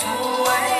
ช่วย